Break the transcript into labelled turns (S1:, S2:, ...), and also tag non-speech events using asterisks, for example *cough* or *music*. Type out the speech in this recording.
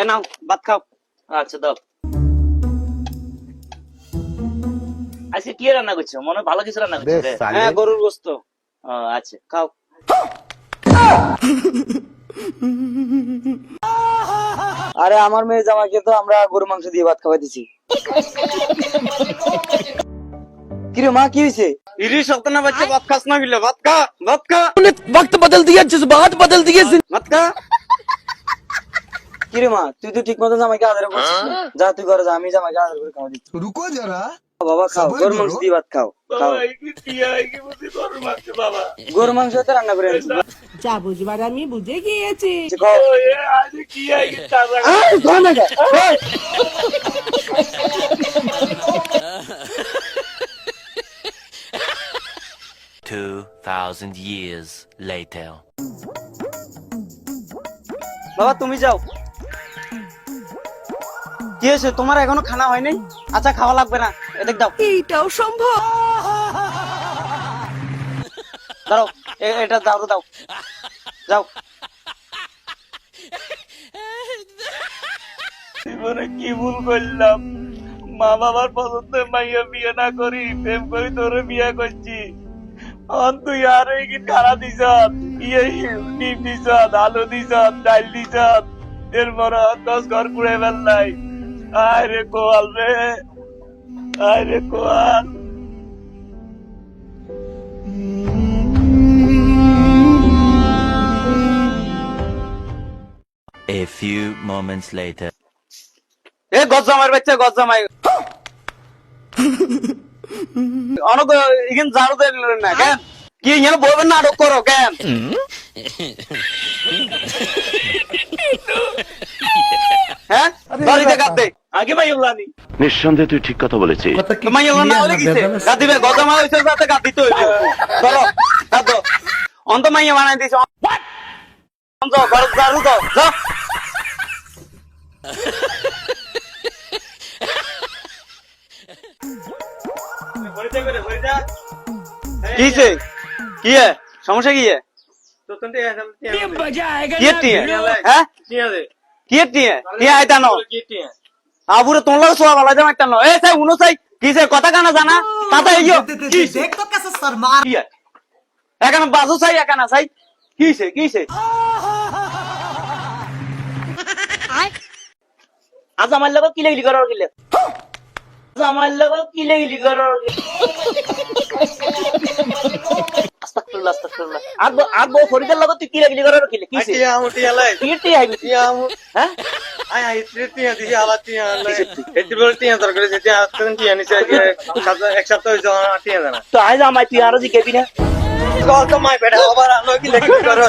S1: এ নাও ভাত খাও। আচ্ছা দাও। আজকে কি রান্না করছ? মনে ভালো কিছু রান্না করছ
S2: হ্যাঁ গরুর গোস্ত।
S1: আচ্ছা খাও।
S2: আরে আমার মেয়ে জামাকে তো আমরা গরু মাংস দিয়ে ভাত খাওয়াই দিছি। কিরে মা কি হয়েছে?
S3: ইরি শক্ত না বাচ্চা ভাত খাস না গিলে ভাত খা ভাত খা।
S4: বক্ত বদল দিয়েছিস ভাত বদল দিয়েছিস।
S3: ভাত খা।
S2: কিরে মা তুই তো ঠিক মতন জামাইকে আদর করছিস যা তুই ঘরে যা আমি জামাইকে আদর করে খাওয়া দিচ্ছি।
S5: রুকো যারা
S2: বাবা খাও। গরুর মাংস দিয়ে ভাত খাও গরুর মাংস তো রান্না করে আনছি
S6: যা বুঝবার আমি বুঝে গিয়েছি।
S2: আচ্ছা,
S7: Two thousand years later.
S2: বাবা তুমি যাও। কি হয়েছে? তোমার এখনও খানা হয়নি? আচ্ছা খাওয়া লাগবে না। এদিক দাও।
S6: এইটাও সম্ভব।
S2: দাও এটা দাও দাও। যাও।
S1: জীবনে কি ভুল করলাম? মা বাবার পছন্দের মাইয়া বিয়ে না করি প্রেম করি তোরে বিয়ে করছি। অন তুই আর এই কি খারা দিছ ইয়ে ডিম দিছ আলু দিছ ডাল দিছ এরপর দশ ঘর কুড়ে ফেললাই। আয় রে কোয়াল রে। আয় রে কোয়াল
S7: A few moments later.
S3: এ গজ্জামাইর বাচ্চা গজ্জামাই। অনেক এখানে ঝাড়ু দিলেন না কেন? কি এখানে বলবেন নাটক করো কেন? *laughs* হ্যাঁ?
S1: আগে
S8: নিঃসন্দেহে তুই ঠিক কথা বলেছিস।
S3: না হলে সাথে হইবে চলো অন্ত মাইয়া বানাই দিছ অন্ত ঘর ঝাড়ু দাও যাও। কিছে কি সমস্যা কি है আবুরে তোমার কথা কানা জানা? তাতে ইয়ো
S1: আজ আমার লগত কিলে গিলি করার গিলে আজ লগত কিলে গিলি করার আস্তাগফিরুল্লাহ আস্তাগফিরুল্লাহ আগ আগ ফরিদের লগত তুই কি লাগলি করার গিলে কিছে কিটি আইবি? হ্যাঁ?
S3: এক সপ্তাহ হয়েছে আমার টিয়া জানা
S1: তো আজ আমায় তুই আরও জিজ্ঞাবি না?
S3: কল তো মাই বেটা আবার আলো কি লেখি করো